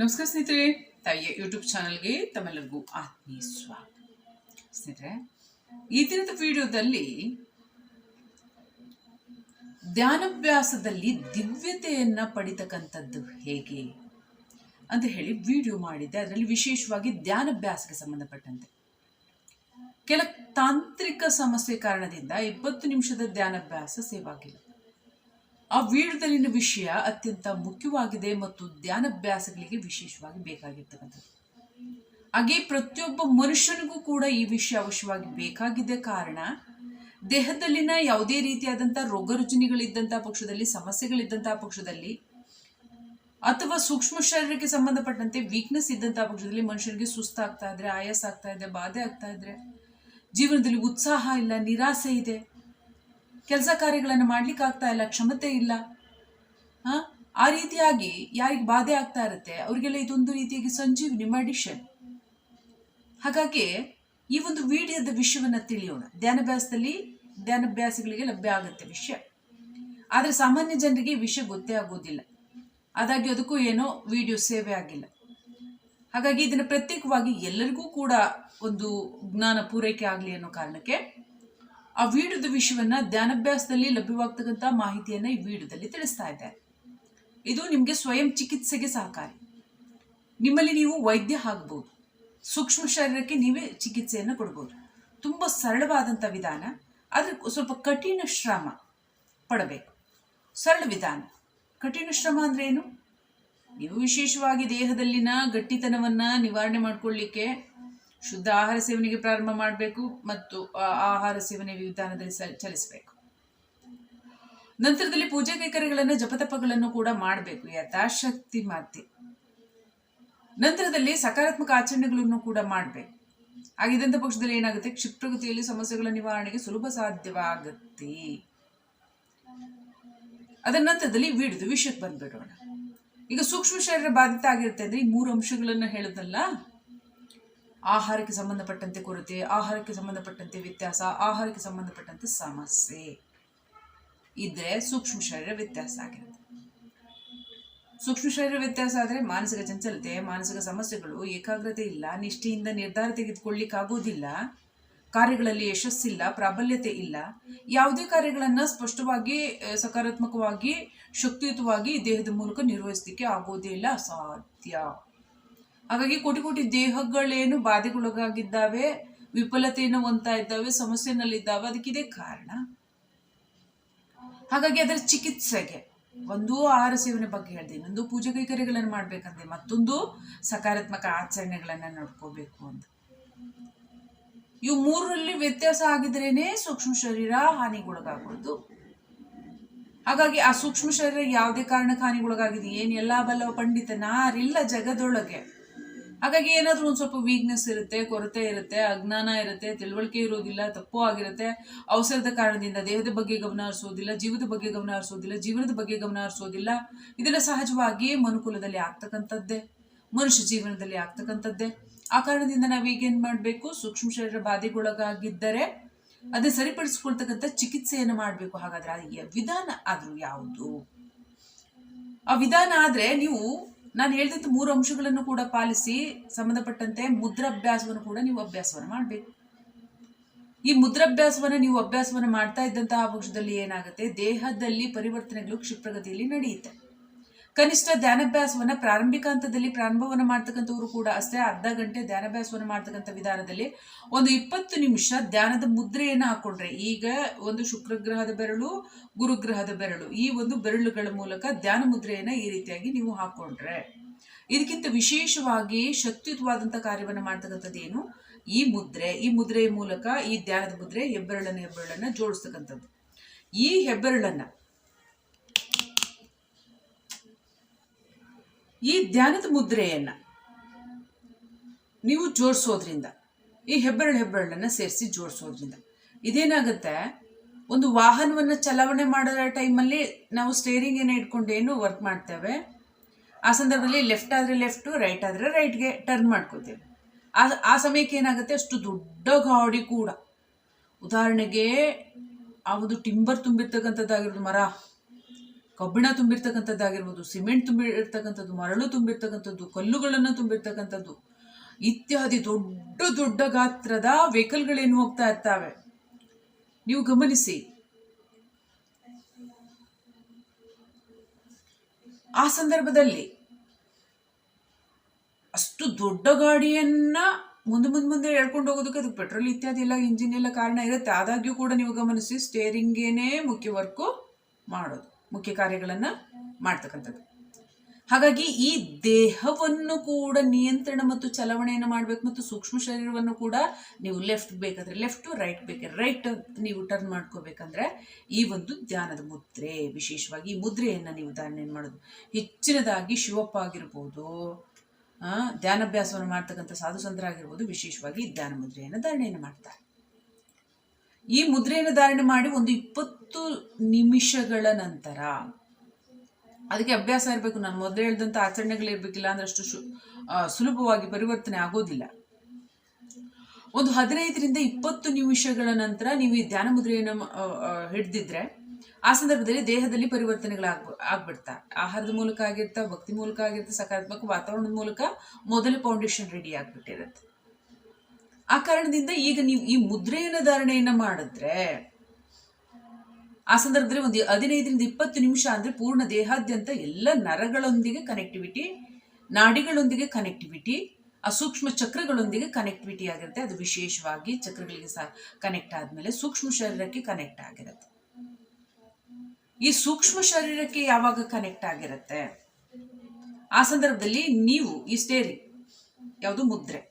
ನಮಸ್ಕಾರ ಸ್ನೇಹಿತರೆ, ತಾಯಿಯ ಯೂಟ್ಯೂಬ್ ಚಾನಲ್ಗೆ ತಮ್ಮೆಲ್ಲರಿಗೂ ಆತ್ಮೀಯ ಸ್ವಾಗತ. ಸ್ನೇಹಿತರೆ, ಈ ದಿನದ ವಿಡಿಯೋದಲ್ಲಿ ಧ್ಯಾನಭ್ಯಾಸದಲ್ಲಿ ದಿವ್ಯತೆಯನ್ನ ಪಡಿತಕ್ಕಂಥದ್ದು ಹೇಗೆ ಅಂತ ಹೇಳಿ ವಿಡಿಯೋ ಮಾಡಿದ್ದೆ. ಅದರಲ್ಲಿ ವಿಶೇಷವಾಗಿ ಧ್ಯಾನಭ್ಯಾಸಕ್ಕೆ ಸಂಬಂಧಪಟ್ಟಂತೆ. ಕೆಲ ತಾಂತ್ರಿಕ ಸಮಸ್ಯೆ ಕಾರಣದಿಂದ ಇಪ್ಪತ್ತು ನಿಮಿಷದ ಧ್ಯಾನಭ್ಯಾಸ ಸೇವ್ ಆಗಿಲ್ಲ. ಆ ವೀಡದಲ್ಲಿನ ವಿಷಯ ಅತ್ಯಂತ ಮುಖ್ಯವಾಗಿದೆ ಮತ್ತು ಧ್ಯಾನಭ್ಯಾಸಗಳಿಗೆ ವಿಶೇಷವಾಗಿ ಬೇಕಾಗಿರ್ತಕ್ಕಂಥದ್ದು. ಹಾಗೆ ಪ್ರತಿಯೊಬ್ಬ ಮನುಷ್ಯನಿಗೂ ಕೂಡ ಈ ವಿಷಯ ಅವಶ್ಯವಾಗಿ ಬೇಕಾಗಿದೆ ಕಾರಣ, ದೇಹದಲ್ಲಿನ ಯಾವುದೇ ರೀತಿಯಾದಂಥ ರೋಗ ರುಜಿನಿಗಳಿದ್ದಂಥ ಪಕ್ಷದಲ್ಲಿ, ಸಮಸ್ಯೆಗಳಿದ್ದಂಥ ಪಕ್ಷದಲ್ಲಿ ಅಥವಾ ಸೂಕ್ಷ್ಮ ಶರೀರಕ್ಕೆ ಸಂಬಂಧಪಟ್ಟಂತೆ ವೀಕ್ನೆಸ್ ಇದ್ದಂಥ ಪಕ್ಷದಲ್ಲಿ ಮನುಷ್ಯನಿಗೆ ಸುಸ್ತಾಗ್ತಾ ಇದ್ರೆ, ಆಯಾಸ ಆಗ್ತಾ ಇದೆ ಬಾಧೆ ಆಗ್ತಾ ಇದ್ರೆ, ಜೀವನದಲ್ಲಿ ಉತ್ಸಾಹ ಇಲ್ಲ, ನಿರಾಸೆ ಇದೆ ಕೆಲಸ ಕಾರ್ಯಗಳನ್ನು ಮಾಡ್ಲಿಕ್ಕೆ ಆಗ್ತಾ ಇಲ್ಲ, ಕ್ಷಮತೆ ಇಲ್ಲ. ಆ? ಆ ರೀತಿಯಾಗಿ ಯಾರಿಗೆ ಬಾಧೆ ಆಗ್ತಾ ಇರುತ್ತೆ, ಅವರಿಗೆಲ್ಲ ಇದೊಂದು ರೀತಿಯಾಗಿ ಸಂಜೀವಿನಿ ಮೆಡಿಷನ್. ಹಾಗಾಗಿ ಈ ಒಂದು ವಿಡಿಯೋದ ವಿಷಯವನ್ನ ತಿಳಿಯೋಣ. ಧ್ಯಾನಾಭ್ಯಾಸದಲ್ಲಿ ಧ್ಯಾನಾಭ್ಯಾಸಗಳಿಗೆ ಲಭ್ಯ ಆಗುತ್ತೆ ವಿಷಯ. ಆದರೆ ಸಾಮಾನ್ಯ ಜನರಿಗೆ ವಿಷಯ ಗೊತ್ತೇ ಆಗೋದಿಲ್ಲ. ಅದಾಗಿ ಅದಕ್ಕೂ ಏನೋ ವಿಡಿಯೋ ಸೇವೆ ಆಗಿಲ್ಲ. ಹಾಗಾಗಿ ಇದನ್ನು ಪ್ರತ್ಯೇಕವಾಗಿ ಎಲ್ಲರಿಗೂ ಕೂಡ ಒಂದು ಜ್ಞಾನ ಪೂರೈಕೆ ಆಗಲಿ ಅನ್ನೋ ಕಾರಣಕ್ಕೆ ಆ ವಿಡಿಯೋದ ವಿಷಯವನ್ನ ಧ್ಯಾನಾಭ್ಯಾಸದಲ್ಲಿ ಲಭ್ಯವಾಗ್ತಕ್ಕಂಥ ಮಾಹಿತಿಯನ್ನ ಈ ವಿಡಿಯೋದಲ್ಲಿ ತಿಳಿಸ್ತಾ ಇದ್ದಾರೆ ಇದು ನಿಮಗೆ ಸ್ವಯಂ ಚಿಕಿತ್ಸೆಗೆ ಸಹಕಾರಿ. ನಿಮ್ಮಲ್ಲಿ ನೀವು ವೈದ್ಯ ಆಗಬಹುದು ಸೂಕ್ಷ್ಮ ಶರೀರಕ್ಕೆ ನೀವೇ ಚಿಕಿತ್ಸೆಯನ್ನು ಕೊಡ್ಬೋದು. ತುಂಬ ಸರಳವಾದಂಥ ವಿಧಾನ, ಆದರೆ ಸ್ವಲ್ಪ ಕಠಿಣ ಶ್ರಮ ಪಡಬೇಕು. ಸರಳ ವಿಧಾನ. ಕಠಿಣ ಶ್ರಮ ಅಂದ್ರೆ ಏನು ನೀವು ವಿಶೇಷವಾಗಿ ದೇಹದಲ್ಲಿನ ಗಟ್ಟಿತನವನ್ನ ನಿವಾರಣೆ ಮಾಡ್ಕೊಳ್ಳಿಕ್ಕೆ ಶುದ್ಧ ಆಹಾರ ಸೇವನೆಗೆ ಪ್ರಾರಂಭ ಮಾಡಬೇಕು ಮತ್ತು ಆಹಾರ ಸೇವನೆ ವಿಧಾನದಲ್ಲಿ ಚಲಿಸಬೇಕು. ನಂತರದಲ್ಲಿ ಪೂಜೆ ಕೈಕರ್ಯಗಳನ್ನು ಜಪತಪಗಳನ್ನು ಕೂಡ ಮಾಡಬೇಕು, ಯಥಾಶಕ್ತಿ ಮಾತೆ. ನಂತರದಲ್ಲಿ ಸಕಾರಾತ್ಮಕ ಆಚರಣೆಗಳನ್ನು ಕೂಡ ಮಾಡಬೇಕು. ಹಾಗಿದ್ದಂಥ ಪಕ್ಷದಲ್ಲಿ ಏನಾಗುತ್ತೆ? ಕ್ಷಿಪ್ರಗತಿಯಲ್ಲಿ ಸಮಸ್ಯೆಗಳ ನಿವಾರಣೆಗೆ ಸುಲಭ ಸಾಧ್ಯವಾಗುತ್ತೆ. ಅದರ ನಂತರದಲ್ಲಿ ವಿಡಿದು, ವಿಷಯಕ್ಕೆ ಬಂದ್ಬಿಡೋಣ. ಈಗ ಸೂಕ್ಷ್ಮ ಶರೀರ ಬಾಧಿತ ಆಗಿರುತ್ತೆ ಅಂದ್ರೆ ಈ ಮೂರು ಅಂಶಗಳನ್ನು ಹೇಳೋದಲ್ಲ? ಆಹಾರಕ್ಕೆ ಸಂಬಂಧಪಟ್ಟಂತೆ ಕೊರತೆ, ಆಹಾರಕ್ಕೆ ಸಂಬಂಧಪಟ್ಟಂತೆ ವ್ಯತ್ಯಾಸ, ಆಹಾರಕ್ಕೆ ಸಂಬಂಧಪಟ್ಟಂತೆ ಸಮಸ್ಯೆ ಇದ್ರೆ ಸೂಕ್ಷ್ಮ ಶರೀರ ವ್ಯತ್ಯಾಸ ಆಗಿರುತ್ತೆ. ಸೂಕ್ಷ್ಮ ಶರೀರ ವ್ಯತ್ಯಾಸ ಆದರೆ ಮಾನಸಿಕ ಚಂಚಲತೆ, ಮಾನಸಿಕ ಸಮಸ್ಯೆಗಳು, ಏಕಾಗ್ರತೆ ಇಲ್ಲ, ನಿಷ್ಠೆಯಿಂದ ನಿರ್ಧಾರ ತೆಗೆದುಕೊಳ್ಳಿಕ್ಕಾಗೋದಿಲ್ಲ ಕಾರ್ಯಗಳಲ್ಲಿ ಯಶಸ್ಸಿಲ್ಲ, ಪ್ರಾಬಲ್ಯತೆ ಇಲ್ಲ, ಯಾವುದೇ ಕಾರ್ಯಗಳನ್ನು ಸ್ಪಷ್ಟವಾಗಿ ಸಕಾರಾತ್ಮಕವಾಗಿ, ಶಕ್ತಿಯುತವಾಗಿ ದೇಹದ ಮೂಲಕ ನಿರ್ವಹಿಸಲಿಕ್ಕೆ ಆಗೋದೇ ಇಲ್ಲ, ಅಸಾಧ್ಯ. ಹಾಗಾಗಿ ಕೋಟಿ ಕೋಟಿ ದೇಹಗಳೇನು ಬಾಧೆಗೊಳಗಾಗಿದ್ದಾವೆ, ವಿಫಲತೆಯನ್ನು ಹೊಂತಾ ಇದ್ದಾವೆ, ಸಮಸ್ಯೆನಲ್ಲಿದ್ದಾವೆ ಅದಕ್ಕಿದೆ ಕಾರಣ. ಹಾಗಾಗಿ ಅದರ ಚಿಕಿತ್ಸೆಗೆ ಒಂದು ಆಹಾರ ಸೇವನೆ ಬಗ್ಗೆ ಹೇಳಿದೆ, ಇನ್ನೊಂದು ಪೂಜೆ ಕೈಕರ್ಯಗಳನ್ನು ಮಾಡ್ಬೇಕಂದ್ರೆ ಮತ್ತೊಂದು ಸಕಾರಾತ್ಮಕ ಆಚರಣೆಗಳನ್ನ ನೋಡ್ಕೋಬೇಕು ಅಂತ. ಇವು ಮೂರರಲ್ಲಿ ವ್ಯತ್ಯಾಸ ಆಗಿದ್ರೇನೆ ಸೂಕ್ಷ್ಮ ಶರೀರ ಹಾನಿಗೊಳಗಾಗೋದು ಹಾಗಾಗಿ ಆ ಸೂಕ್ಷ್ಮ ಶರೀರ ಯಾವುದೇ ಕಾರಣಕ್ಕೆ ಹಾನಿಗೊಳಗಾಗಿದೆ, ಏನು ಎಲ್ಲ ಬಲ್ಲವ ಪಂಡಿತ ನಾರಿಲ್ಲ ಜಗದೊಳಗೆ. ಹಾಗಾಗಿ ಏನಾದರೂ ಒಂದು ಸ್ವಲ್ಪ ವೀಕ್ನೆಸ್ ಇರುತ್ತೆ, ಕೊರತೆ ಇರುತ್ತೆ, ಅಜ್ಞಾನ ಇರುತ್ತೆ, ತಿಳುವಳಿಕೆ ಇರೋದಿಲ್ಲ, ತಪ್ಪು ಆಗಿರುತ್ತೆ, ಅವಸರದ ಕಾರಣದಿಂದ ದೇಹದ ಬಗ್ಗೆ ಗಮನ ಹರಿಸೋದಿಲ್ಲ, ಜೀವದ ಬಗ್ಗೆ ಗಮನ ಹರಿಸೋದಿಲ್ಲ, ಜೀವನದ ಬಗ್ಗೆ ಗಮನ ಹರಿಸೋದಿಲ್ಲ, ಇದೆಲ್ಲ ಸಹಜವಾಗಿ ಮನುಕುಲದಲ್ಲಿ ಆಗ್ತಕ್ಕಂಥದ್ದೇ, ಮನುಷ್ಯ ಜೀವನದಲ್ಲಿ ಆಗ್ತಕ್ಕಂಥದ್ದೇ. ಆ ಕಾರಣದಿಂದ ನಾವು ಮಾಡಬೇಕು? ಸೂಕ್ಷ್ಮ ಶರೀರ ಬಾಧೆಗೊಳಗಾಗಿದ್ದರೆ ಅದನ್ನ ಸರಿಪಡಿಸ್ಕೊಳ್ತಕ್ಕಂಥ ಚಿಕಿತ್ಸೆಯನ್ನು ಮಾಡಬೇಕು. ಹಾಗಾದ್ರೆ ವಿಧಾನ ಆದರೂ ಯಾವುದು? ಆ ವಿಧಾನ ಆದ್ರೆ ನೀವು ನಾನು ಹೇಳಿದಂತ ಮೂರು ಅಂಶಗಳನ್ನು ಕೂಡ ಪಾಲಿಸಿ ಸಂಬಂಧಪಟ್ಟಂತೆ ಮುದ್ರಾಭ್ಯಾಸವನ್ನು ಕೂಡ ನೀವು ಅಭ್ಯಾಸವನ್ನು ಮಾಡಬೇಕು. ಈ ಮುದ್ರಾಭ್ಯಾಸವನ್ನು ನೀವು ಅಭ್ಯಾಸವನ್ನು ಮಾಡ್ತಾ ಇದ್ದಂತಹ ಪಕ್ಷದಲ್ಲಿ ಏನಾಗುತ್ತೆ? ದೇಹದಲ್ಲಿ ಪರಿವರ್ತನೆಗಳು, ಕ್ಷಿಪ್ರಗತಿಯಲ್ಲಿ ನಡೆಯುತ್ತೆ. ಕನಿಷ್ಠ ಧ್ಯಾನಾಭ್ಯಾಸವನ್ನ ಪ್ರಾರಂಭಿಕ ಹಂತದಲ್ಲಿ ಪ್ರಾರಂಭವನ್ನು ಮಾಡ್ತಕ್ಕಂಥವ್ರು ಕೂಡ ಅಷ್ಟೇ ಅರ್ಧ ಗಂಟೆ ಧ್ಯಾನಾಭ್ಯಾಸವನ್ನು ಮಾಡ್ತಕ್ಕಂಥ ವಿಧಾನದಲ್ಲಿ ಒಂದು ಇಪ್ಪತ್ತು ನಿಮಿಷ ಧ್ಯಾನದ ಮುದ್ರೆಯನ್ನು ಹಾಕೊಂಡ್ರೆ ಈಗ ಒಂದು ಶುಕ್ರಗ್ರಹದ ಬೆರಳು, ಗುರುಗ್ರಹದ ಬೆರಳು ಈ ಒಂದು ಬೆರಳುಗಳ ಮೂಲಕ ಧ್ಯಾನ ಮುದ್ರೆಯನ್ನು ಈ ರೀತಿಯಾಗಿ ನೀವು ಹಾಕೊಂಡ್ರೆ. ಇದಕ್ಕಿಂತ ವಿಶೇಷವಾಗಿ ಶಕ್ತಿಯುತವಾದಂಥ ಕಾರ್ಯವನ್ನು ಮಾಡ್ತಕ್ಕಂಥದ್ದು ಏನು? ಈ ಮುದ್ರೆ, ಈ ಮುದ್ರೆಯ ಮೂಲಕ ಈ ಧ್ಯಾನದ ಮುದ್ರೆ ಹೆಬ್ಬೆರಳನ್ನು ಹೆಬ್ಬೆರಳನ್ನು ಜೋಡಿಸ್ತಕ್ಕಂಥದ್ದು. ಈ ಹೆಬ್ಬೆರಳನ್ನ ಈ ಧ್ಯಾನದ ಮುದ್ರೆಯನ್ನು ನೀವು ಜೋಡಿಸೋದ್ರಿಂದ, ಈ ಹೆಬ್ಬೆರಳು ಹೆಬ್ಬೆರಳನ್ನು ಸೇರಿಸಿ ಜೋಡಿಸೋದ್ರಿಂದ ಇದೇನಾಗುತ್ತೆ? ಒಂದು ವಾಹನವನ್ನು ಚಲಾವಣೆ ಮಾಡೋ ಟೈಮಲ್ಲಿ ನಾವು ಸ್ಟೇರಿಂಗ್ ಏನ ಇಟ್ಕೊಂಡು ಏನು ವರ್ಕ್ ಮಾಡ್ತೇವೆ? ಆ ಸಂದರ್ಭದಲ್ಲಿ ಲೆಫ್ಟ್ ಆದರೆ ಲೆಫ್ಟು ರೈಟ್ ಆದರೆ ರೈಟ್ಗೆ ಟರ್ನ್ ಮಾಡ್ಕೋತೇವೆ. ಆ ಆ ಸಮಯಕ್ಕೆ ಏನಾಗುತ್ತೆ? ಅಷ್ಟು ದೊಡ್ಡ ಗಾಡಿ ಕೂಡ. ಉದಾಹರಣೆಗೆ, ಆ ಒಂದು ಟಿಂಬರ್ ತುಂಬಿರ್ತಕ್ಕಂಥದ್ದಾಗಿರೋದು ಮರ. ಕಬ್ಬಿಣ ತುಂಬಿರ್ತಕ್ಕಂಥದ್ದಾಗಿರ್ಬೋದು ಸಿಮೆಂಟ್ ತುಂಬಿರ್ತಕ್ಕಂಥದ್ದು, ಮರಳು ತುಂಬಿರ್ತಕ್ಕಂಥದ್ದು, ಕಲ್ಲುಗಳನ್ನು ತುಂಬಿರ್ತಕ್ಕಂಥದ್ದು, ಇತ್ಯಾದಿ ದೊಡ್ಡ ದೊಡ್ಡ ಗಾತ್ರದ ವೆಹಿಕಲ್ಗಳೇನು ಹೋಗ್ತಾ ಇರ್ತಾವೆ? ನೀವು ಗಮನಿಸಿ. ಆ ಸಂದರ್ಭದಲ್ಲಿ ಅಷ್ಟು ದೊಡ್ಡ ಗಾಡಿಯನ್ನ ಮುಂದೆ ಮುಂದೆ ಮುಂದೆ ಎಳ್ಕೊಂಡು ಹೋಗೋದಕ್ಕೆ ಅದಕ್ಕೆ ಪೆಟ್ರೋಲ್ ಇತ್ಯಾದಿ ಎಲ್ಲ ಇಂಜಿನ್ ಎಲ್ಲ ಕಾರಣ ಇರುತ್ತೆ. ಆದಾಗ್ಯೂ ಕೂಡ ನೀವು ಗಮನಿಸಿ ಸ್ಟೇರಿಂಗೇನೇ ಮುಖ್ಯ ವರ್ಕು ಮಾಡೋದು. ಮುಖ್ಯ ಕಾರ್ಯಗಳನ್ನು ಮಾಡ್ತಕ್ಕಂಥದ್ದು. ಹಾಗಾಗಿ ಈ ದೇಹವನ್ನು ಕೂಡ ನಿಯಂತ್ರಣ ಮತ್ತು ಚಲಾವಣೆಯನ್ನು ಮಾಡಬೇಕು ಮತ್ತು ಸೂಕ್ಷ್ಮ ಶರೀರವನ್ನು ಕೂಡ ನೀವು ಲೆಫ್ಟ್ ಬೇಕಾದ್ರೆ ಲೆಫ್ಟ್ ರೈಟ್ ಬೇಕಾದ್ರೆ ರೈಟ್ ನೀವು ಟರ್ನ್ ಮಾಡ್ಕೋಬೇಕಂದ್ರೆ ಈ ಒಂದು ಧ್ಯಾನದ ಮುದ್ರೆ, ವಿಶೇಷವಾಗಿ ಈ ಮುದ್ರೆಯನ್ನು ನೀವು ಧಾರಣೆ ಮಾಡೋದು. ಹೆಚ್ಚಿನದಾಗಿ ಶಿವಪ್ಪ ಆಗಿರ್ಬೋದು ಧ್ಯಾನಾಭ್ಯಾಸವನ್ನು ಮಾಡ್ತಕ್ಕಂಥ ಸಾಧು ಆಗಿರ್ಬೋದು ವಿಶೇಷವಾಗಿ ಧ್ಯಾನ ಮುದ್ರೆಯನ್ನು ಧಾರಣೆಯನ್ನು ಮಾಡ್ತಾರೆ. ಈ ಮುದ್ರೆಯನ್ನು ಧಾರಣೆ ಮಾಡಿ ಒಂದು ಇಪ್ಪತ್ತು ನಿಮಿಷಗಳ ನಂತರ. ಅದಕ್ಕೆ ಅಭ್ಯಾಸ ಇರಬೇಕು. ನಾನು ಮೊದಲೇ ಹೇಳಿದಂಥ ಆಚರಣೆಗಳಿರ್ಬೇಕಿಲ್ಲ ಅಂದ್ರೆ ಅಷ್ಟು ಸುಲಭವಾಗಿ ಪರಿವರ್ತನೆ ಆಗೋದಿಲ್ಲ. ಒಂದು ಹದಿನೈದರಿಂದ ಇಪ್ಪತ್ತು ನಿಮಿಷಗಳ ನಂತರ ನೀವು ಈ ಧ್ಯಾನ ಮುದ್ರೆಯನ್ನು ಹಿಡಿದಿದ್ರೆ ಆ, ಹಿಡ್ದಿದ್ರೆ ಆ ಸಂದರ್ಭದಲ್ಲಿ ದೇಹದಲ್ಲಿ ಪರಿವರ್ತನೆಗಳಾಗ್ ಆಗ್ಬಿಡ್ತಾ. ಆಹಾರದ ಮೂಲಕ ಆಗಿರ್ತಾ ಭಕ್ತಿ ಮೂಲಕ ಆಗಿರ್ತಾ ಸಕಾರಾತ್ಮಕ ವಾತಾವರಣದ ಮೂಲಕ ಮೊದಲ ಫೌಂಡೇಶನ್ ರೆಡಿ ಆಗಿಬಿಟ್ಟಿರುತ್ತೆ. ಆ ಕಾರಣದಿಂದ ಈಗ ನೀವು ಈ ಮುದ್ರೆಯನ್ನು ಧಾರಣೆಯನ್ನು ಮಾಡಿದ್ರೆ, ಆ ಸಂದರ್ಭದಲ್ಲಿ ಒಂದು ಹದಿನೈದರಿಂದ ಇಪ್ಪತ್ತು ನಿಮಿಷ ಅಂದರೆ ಪೂರ್ಣ ದೇಹಾದ್ಯಂತ ಎಲ್ಲ ನರಗಳೊಂದಿಗೆ ಕನೆಕ್ಟಿವಿಟಿ ನಾಡಿಗಳೊಂದಿಗೆ ಕನೆಕ್ಟಿವಿಟಿ ಆ ಸೂಕ್ಷ್ಮ ಚಕ್ರಗಳೊಂದಿಗೆ ಕನೆಕ್ಟಿವಿಟಿ ಆಗಿರುತ್ತೆ. ಅದು ವಿಶೇಷವಾಗಿ ಚಕ್ರಗಳಿಗೆ ಸಹ ಕನೆಕ್ಟ್ ಆದಮೇಲೆ ಸೂಕ್ಷ್ಮ ಶರೀರಕ್ಕೆ ಕನೆಕ್ಟ್ ಆಗಿರುತ್ತೆ. ಈ ಸೂಕ್ಷ್ಮ ಶರೀರಕ್ಕೆ ಯಾವಾಗ ಕನೆಕ್ಟ್ ಆಗಿರುತ್ತೆ? ಆ ಸಂದರ್ಭದಲ್ಲಿ ನೀವು, ಈ ಸ್ಟೇರಿ ಯಾವುದು ಮುದ್ರೆ.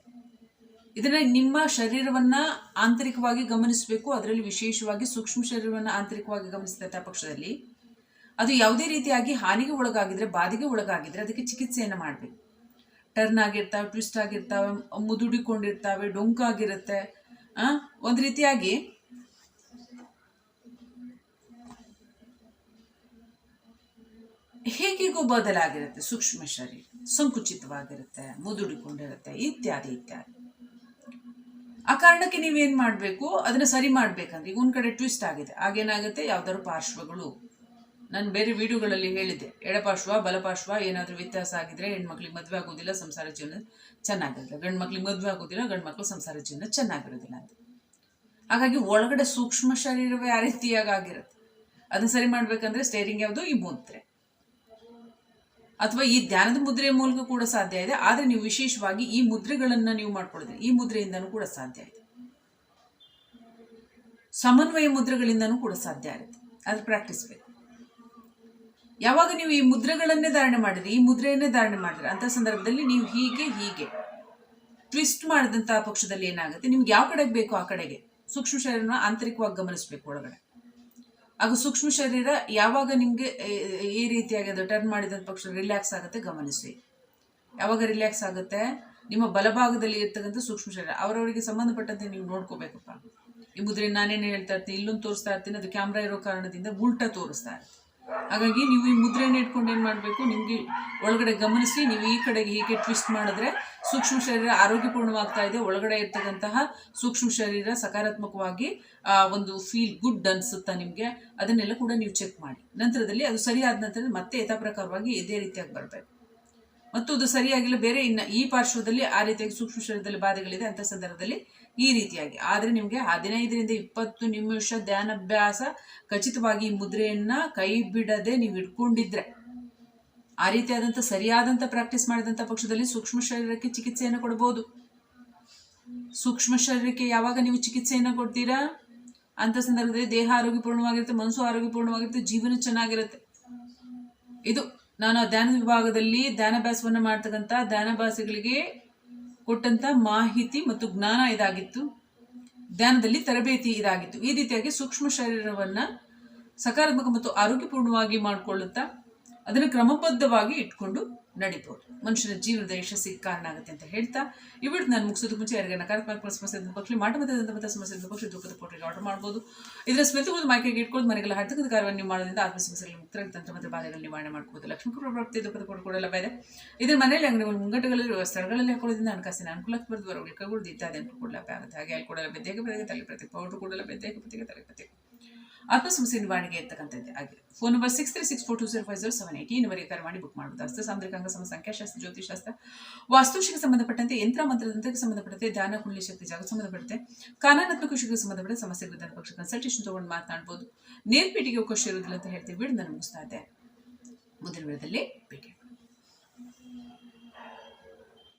ಇದನ್ನ ನಿಮ್ಮ ಶರೀರವನ್ನ ಆಂತರಿಕವಾಗಿ ಗಮನಿಸಬೇಕು. ಅದರಲ್ಲಿ ವಿಶೇಷವಾಗಿ ಸೂಕ್ಷ್ಮ ಶರೀರವನ್ನ ಆಂತರಿಕವಾಗಿ ಗಮನಿಸಿದಂಥ ಪಕ್ಷದಲ್ಲಿ ಅದು ಯಾವುದೇ ರೀತಿಯಾಗಿ ಹಾನಿಗೆ ಒಳಗಾಗಿದ್ರೆ, ಬಾಧೆಗೆ ಒಳಗಾಗಿದ್ರೆ ಅದಕ್ಕೆ ಚಿಕಿತ್ಸೆಯನ್ನು ಮಾಡಬೇಕು. ಟರ್ನ್ ಆಗಿರ್ತಾವೆ, ಟ್ವಿಸ್ಟ್ ಆಗಿರ್ತಾವೆ, ಮುದುಡಿಕೊಂಡಿರ್ತಾವೆ, ಡೊಂಕಾಗಿರುತ್ತೆ ಒಂದು ರೀತಿಯಾಗಿ ಹೇಗಿಗೂ ಬದಲಾಗಿರುತ್ತೆ ಸೂಕ್ಷ್ಮ ಶರೀರ, ಸಂಕುಚಿತವಾಗಿರುತ್ತೆ, ಮುದುಡಿಕೊಂಡಿರುತ್ತೆ, ಇತ್ಯಾದಿ ಇತ್ಯಾದಿ. ಆ ಕಾರಣಕ್ಕೆ ನೀವೇನು ಮಾಡಬೇಕು? ಅದನ್ನ ಸರಿ ಮಾಡಬೇಕಂದ್ರೆ, ಈಗ ಒಂದು ಕಡೆ ಟ್ವಿಸ್ಟ್ ಆಗಿದೆ. ಆಗೇನಾಗುತ್ತೆ ಯಾವ್ದಾದ್ರು ಪಾರ್ಶ್ವಗಳು. ನಾನು ಬೇರೆ ವಿಡಿಯೋಗಳಲ್ಲಿ ಹೇಳಿದ್ದೆ. ಎಡಪಾರ್ಶ್ವ, ಬಲಪಾರ್ಶ್ವ, ಏನಾದರೂ ವ್ಯತ್ಯಾಸ ಆಗಿದ್ರೆ ಹೆಣ್ಮಕ್ಳಿಗೆ ಮದುವೆ ಆಗೋದಿಲ್ಲ, ಸಂಸಾರ ಜೀವನ ಚೆನ್ನಾಗಿರಲ್ಲ ಗಂಡು ಮಕ್ಳಿಗೆ ಮದುವೆ ಆಗೋದಿಲ್ಲ ಗಂಡು ಮಕ್ಳು ಸಂಸಾರ ಜೀವನ ಚೆನ್ನಾಗಿರೋದಿಲ್ಲ ಅಂತ. ಹಾಗಾಗಿ ಒಳಗಡೆ ಸೂಕ್ಷ್ಮ ಶರೀರವೇ ಆ ರೀತಿಯಾಗಿ ಆಗಿರುತ್ತೆ. ಅದನ್ನ ಸರಿ ಮಾಡ್ಬೇಕಂದ್ರೆ ಸ್ಟೇರಿಂಗ್ ಯಾವುದು? ಈ ಮುದ್ರೆ ಅಥವಾ ಈ ಧ್ಯಾನದ ಮುದ್ರೆಯ ಮೂಲಕ ಕೂಡ ಸಾಧ್ಯ ಇದೆ. ಆದರೆ ನೀವು ವಿಶೇಷವಾಗಿ ಈ ಮುದ್ರೆಗಳನ್ನು ನೀವು ಮಾಡ್ಕೊಳ್ತೀರಿ ಈ ಮುದ್ರೆಯಿಂದನೂ ಕೂಡ ಸಾಧ್ಯ ಇದೆ. ಸಮನ್ವಯ ಮುದ್ರೆಗಳಿಂದನೂ ಕೂಡ ಸಾಧ್ಯ ಆಗುತ್ತೆ. ಅದ್ರ ಪ್ರಾಕ್ಟೀಸ್ ಬೇಕು. ಯಾವಾಗ ನೀವು ಈ ಮುದ್ರೆಗಳನ್ನೇ ಧಾರಣೆ ಮಾಡಿದ್ರಿ, ಈ ಮುದ್ರೆಯನ್ನೇ ಧಾರಣೆ ಮಾಡಿದ್ರಿ, ಅಂತ ಸಂದರ್ಭದಲ್ಲಿ ನೀವು ಹೀಗೆ ಹೀಗೆ ಟ್ವಿಸ್ಟ್ ಮಾಡಿದಂತಹ ಪಕ್ಷದಲ್ಲಿ ಏನಾಗುತ್ತೆ? ನಿಮ್ಗೆ ಯಾವ ಕಡೆಗೆ ಬೇಕೋ ಆ ಕಡೆಗೆ ಸೂಕ್ಷ್ಮ ಶರೀರನ ಆಂತರಿಕವಾಗಿ ಗಮನಿಸಬೇಕು ಒಳಗಡೆ. ಆಗ ಸೂಕ್ಷ್ಮ ಶರೀರ ಯಾವಾಗ ನಿಮಗೆ ಈ ರೀತಿಯಾಗಿ ಅದು ಟರ್ನ್ ಮಾಡಿದ ಪಕ್ಷ ರಿಲ್ಯಾಕ್ಸ್ ಆಗುತ್ತೆ, ಗಮನಿಸಿ. ಯಾವಾಗ ರಿಲ್ಯಾಕ್ಸ್ ಆಗುತ್ತೆ? ನಿಮ್ಮ ಬಲಭಾಗದಲ್ಲಿ ಇರ್ತಕ್ಕಂಥ ಸೂಕ್ಷ್ಮ ಶರೀರ. ಅವರವರಿಗೆ ಸಂಬಂಧಪಟ್ಟಂತೆ ನೀವು ನೋಡ್ಕೋಬೇಕಪ್ಪ. ಈ ಮುದ್ರೆ ನಾನೇನು ಹೇಳ್ತಾ ಇರ್ತೀನಿ, ಇಲ್ಲೊಂದು ತೋರಿಸ್ತಾ ಇರ್ತೀನಿ, ಅದು ಕ್ಯಾಮ್ರಾ ಇರೋ ಕಾರಣದಿಂದ ಉಲ್ಟಾ ತೋರಿಸ್ತಾ ಇರ್ತೀನಿ. ಹಾಗಾಗಿ ನೀವು ಈ ಮುದ್ರೆಯನ್ನು ಇಟ್ಕೊಂಡು ಏನು ಮಾಡಬೇಕು, ನಿಮಗೆ ಒಳಗಡೆ ಗಮನಿಸಿ, ನೀವು ಈ ಕಡೆಗೆ ಹೀಗೆ ಟ್ವಿಸ್ಟ್ ಮಾಡಿದ್ರೆ ಸೂಕ್ಷ್ಮ ಶರೀರ ಆರೋಗ್ಯಪೂರ್ಣವಾಗ್ತಾ ಇದೆ. ಒಳಗಡೆ ಇರ್ತಕ್ಕಂತಹ ಸೂಕ್ಷ್ಮ ಶರೀರ ಸಕಾರಾತ್ಮಕವಾಗಿ ಒಂದು ಫೀಲ್ ಗುಡ್ ಅನಿಸುತ್ತಾ ನಿಮಗೆ, ಅದನ್ನೆಲ್ಲ ಕೂಡ ನೀವು ಚೆಕ್ ಮಾಡಿ. ನಂತರದಲ್ಲಿ ಅದು ಸರಿಯಾದ ನಂತರ ಮತ್ತೆ ಯಥಾಪ್ರಕಾರವಾಗಿ ಇದೇ ರೀತಿಯಾಗಿ ಬರಬೇಕು ಮತ್ತು ಅದು ಸರಿಯಾಗಿಲ್ಲ, ಬೇರೆ ಇನ್ನು ಈ ಪಾರ್ಶ್ವದಲ್ಲಿ ಆ ರೀತಿಯಾಗಿ ಸೂಕ್ಷ್ಮ ಶರೀರದಲ್ಲಿ ಬಾಧೆಗಳಿದೆ ಅಂತ ಸಂದರ್ಭದಲ್ಲಿ ಈ ರೀತಿಯಾಗಿ. ಆದರೆ ನಿಮಗೆ ಹದಿನೈದರಿಂದ ಇಪ್ಪತ್ತು ನಿಮಿಷ ಧ್ಯಾನಭ್ಯಾಸ ಖಚಿತವಾಗಿ ಈ ಮುದ್ರೆಯನ್ನು ಕೈ ಬಿಡದೆ ನೀವು ಇಟ್ಕೊಂಡಿದ್ರೆ, ಆ ರೀತಿಯಾದಂಥ ಸರಿಯಾದಂಥ ಪ್ರಾಕ್ಟೀಸ್ ಮಾಡಿದಂಥ ಪಕ್ಷದಲ್ಲಿ ಸೂಕ್ಷ್ಮ ಶರೀರಕ್ಕೆ ಚಿಕಿತ್ಸೆಯನ್ನು ಕೊಡಬಹುದು ಸೂಕ್ಷ್ಮ ಶರೀರಕ್ಕೆ ಯಾವಾಗ ನೀವು ಚಿಕಿತ್ಸೆಯನ್ನು ಕೊಡ್ತೀರಾ? ಅಂತ ಸಂದರ್ಭದಲ್ಲಿ ದೇಹ ಆರೋಗ್ಯಪೂರ್ಣವಾಗಿರುತ್ತೆ, ಮನಸ್ಸು ಆರೋಗ್ಯಪೂರ್ಣವಾಗಿರುತ್ತೆ, ಜೀವನ ಚೆನ್ನಾಗಿರುತ್ತೆ. ಇದು ನಾನು ಧ್ಯಾನ ವಿಭಾಗದಲ್ಲಿ ಧ್ಯಾನಾಭ್ಯಾಸವನ್ನು ಮಾಡ್ತಕ್ಕಂಥ ಧ್ಯಾನಾಭ್ಯಾಸಗಳಿಗೆ ಕೊಟ್ಟಂತ ಮಾಹಿತಿ ಮತ್ತು ಜ್ಞಾನ ಇದಾಗಿತ್ತು. ಧ್ಯಾನದಲ್ಲಿ ತರಬೇತಿ ಇದಾಗಿತ್ತು. ಈ ರೀತಿಯಾಗಿ ಸೂಕ್ಷ್ಮ ಶರೀರವನ್ನ ಸಕಾರಾತ್ಮಕ ಮತ್ತು ಆರೋಗ್ಯಪೂರ್ಣವಾಗಿ ಮಾಡಿಕೊಳ್ಳುತ್ತಾ ಅದನ್ನು ಕ್ರಮಬದ್ಧವಾಗಿ ಇಟ್ಕೊಂಡು ನಡಿಬೋದು. ಮನುಷ್ಯನ ಜೀವನದ ಯಶಸ್ಸಿಗೆ ಕಾರಣ ಆಗುತ್ತೆ ಅಂತ ಹೇಳ್ತಾ ಇವತ್ತು ನಾನು ಮುಗಿಸೋದಕ್ಕೆ ಮುಂಚೆ ಯಾರಿಗೆ ನಕಾರಾತ್ಮಕ ಸಮಸ್ಯೆ ಪಕ್ಷಿ ಮಾಟ ಮತದಂತ ಸಮಸ್ಯೆ ಪಕ್ಷಿ ದುಃಖದ ಪೋಟ್ರಿಗೆ ಆರ್ಡರ್ ಮಾಡ್ಬೋದು. ಇದರ ಸ್ಮೆಲ್ತುಗಳು ಮೈಕೆಗೆ ಇಟ್ಕೊಂಡು ಮನೆಗೆಲ್ಲ ಹರ್ತಕದ ಕಾರ್ಯವನ್ನು ಮಾಡೋದ್ರಿಂದ ಆತ್ಮ ಸಮಸ್ಯೆಗಳು ಮುಕ್ತರಾಗಿ ತಂತ್ರ ಮತ್ತು ಬಾಧೆಗಳು ನಿವಾರಣೆ ಮಾಡ್ಬೋದು ಲಕ್ಷ್ಮೀ ಪ್ರಾಪ್ತಿ ದುಃಖದ ಪೋಟ್ ಕೂಡ ಇದೆ. ಇದರ ಮನೆಯಲ್ಲಿ ಅಂಗಡಿಗಳು ಮುಂಗಟ್ಟುಗಳಲ್ಲಿ ಸ್ಥಳಗಳಲ್ಲಿ ಹಾಕೊಳ್ಳೋದ್ರಿಂದ ಹಣಕಾಸಿನ ಅನುಕೂಲಕ್ಕೆ ಬರೆದು ಅವರು ಕೂಡ ಇತ್ಯಾದಿ ಅನುಕೂಲ ಕೂಡ ಆಗುತ್ತೆ. ಹಾಗೆ ಅಲ್ಲಿ ಕೂಡ ಬೆದ್ದೆಗೆ ಪ್ರತ್ಯೇಕ, ತಲೆ ಪ್ರತಿ ಪೌಡರ್ ಕೂಡ ಬೆದ್ದೆಗೆ ಪ್ರತಿಗೆ ತಲೆ ಪ್ರತ್ಯೇಕ. ಆತ್ಮ ಸಮಸ್ಯೆ ನಿವಾರಣೆಗೆ ಇರ್ತಕ್ಕಂಥದ್ದು ಆಗಿದೆ phone number six three six four two zero five zero seven eight ಈ ನಂಬರಿಗೆ ಕರೆ ಮಾಡಿ ಬುಕ್ ಮಾಡಬಹುದು ಹಸ್ತ, ಸಾಂದ್ರಿಕ ಅಂಗಸಮ ಸಂಖ್ಯಾಶಾಸ್ತ್ರ ಜ್ಯೋತಿಷಾಸ್ತ್ರ ವಾಸ್ತುಶಿಗೆ ಸಂಬಂಧಪಟ್ಟಂತೆ, ಯಂತ್ರ ಮಂತ್ರದಂತಕ್ಕೆ ಸಂಬಂಧಪಟ್ಟಂತೆ, ಧ್ಯಾನ ಕುಂಡಲಿ ಶಕ್ತಿ ಜಾಗ ಸಂಬಂಧಪಟ್ಟಂತೆ, ಕಾನೂನಾತ್ಮಕ ಕೃಷಿಗೆ ಸಂಬಂಧಪಟ್ಟ ಸಮಸ್ಯೆ ವಿಧಾನ ಪಕ್ಷ ಕನ್ಸಲ್ಟೇಷನ್ ತಗೊಂಡು ಮಾತನಾಡ್ಬೋದು. ನೇರ್ಪೇಟಿಗೆ ಅವಕಾಶ ಇರೋದಿಲ್ಲ ಅಂತ ಹೇಳ್ತೀವಿ ವಿಡಿಯೋನ ಮುಗಿಸ್ತಾ ಇದ್ದೆ. ಮುಂದಿನ ವಿಡದಲ್ಲಿ ಭೇಟಿ.